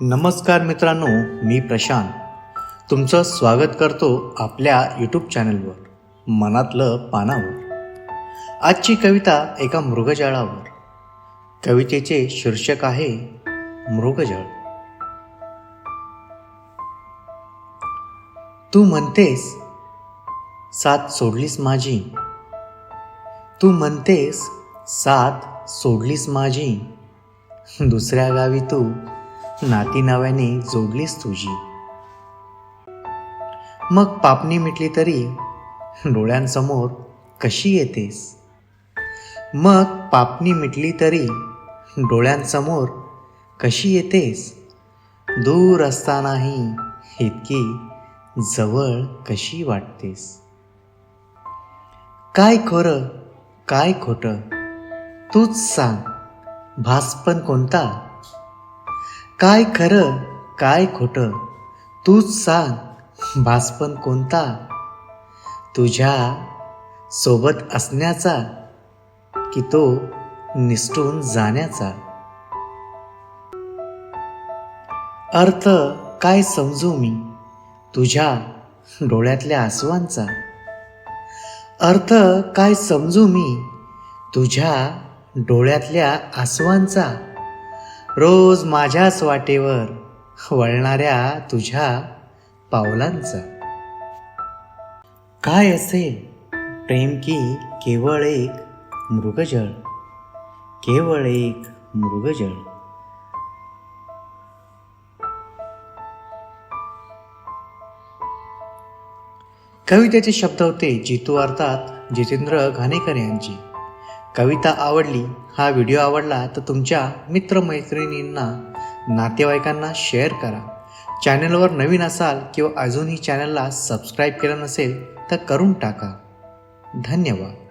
नमस्कार मित्रांनो मी प्रशांत. तुमचं स्वागत करतो आपल्या यूट्यूब चॅनलवर मनातलं पानावर. आजची कविता एका मृगजळावर. कवितेचे शीर्षक आहे मृगजळ. तू म्हणतेस साथ सोडलीस माझी. तू म्हणतेस साथ सोडलीस माझी. दुसऱ्या गावी तू नाती नाव्याने जोडलीस तुझी. मग पापणी मिटली तरी डोळ्यांसमोर कशी येतेस? मग पापणी मिटली तरी डोळ्यांसमोर कशी येतेस? दूर असतानाही इतकी जवळ कशी वाटतेस? काय खरं काय खोटं? तूच सांग. भास पण कोणता? काय खरं काय खोटं? तूच सांग भासपण कोणता? तुझ्या सोबत असण्याचा की तो निसटून जाण्याचा? अर्थ काय समजू मी? तुझ्या डोळ्यातल्या आसवांचा? अर्थ काय समजू मी? तुझ्या डोळ्यातल्या आसवांचा? रोज माझ्याच वाटेवर वळणाऱ्या तुझ्या पावलांचा. काय असेल प्रेम की केवळ एक मृगजळ? केवळ एक मृगजळ? कवितेचे शब्द होते जितू अर्थात जितेंद्र घाणेकर यांची. कविता आवडली हा व्हिडिओ आवडला तर तुमच्या मित्रमैत्रिणींना नातेवाईकांना शेअर करा. चॅनलवर नवीन असाल किंवा अजूनही चॅनलला सबस्क्राईब केलं नसेल तर करून टाका. धन्यवाद.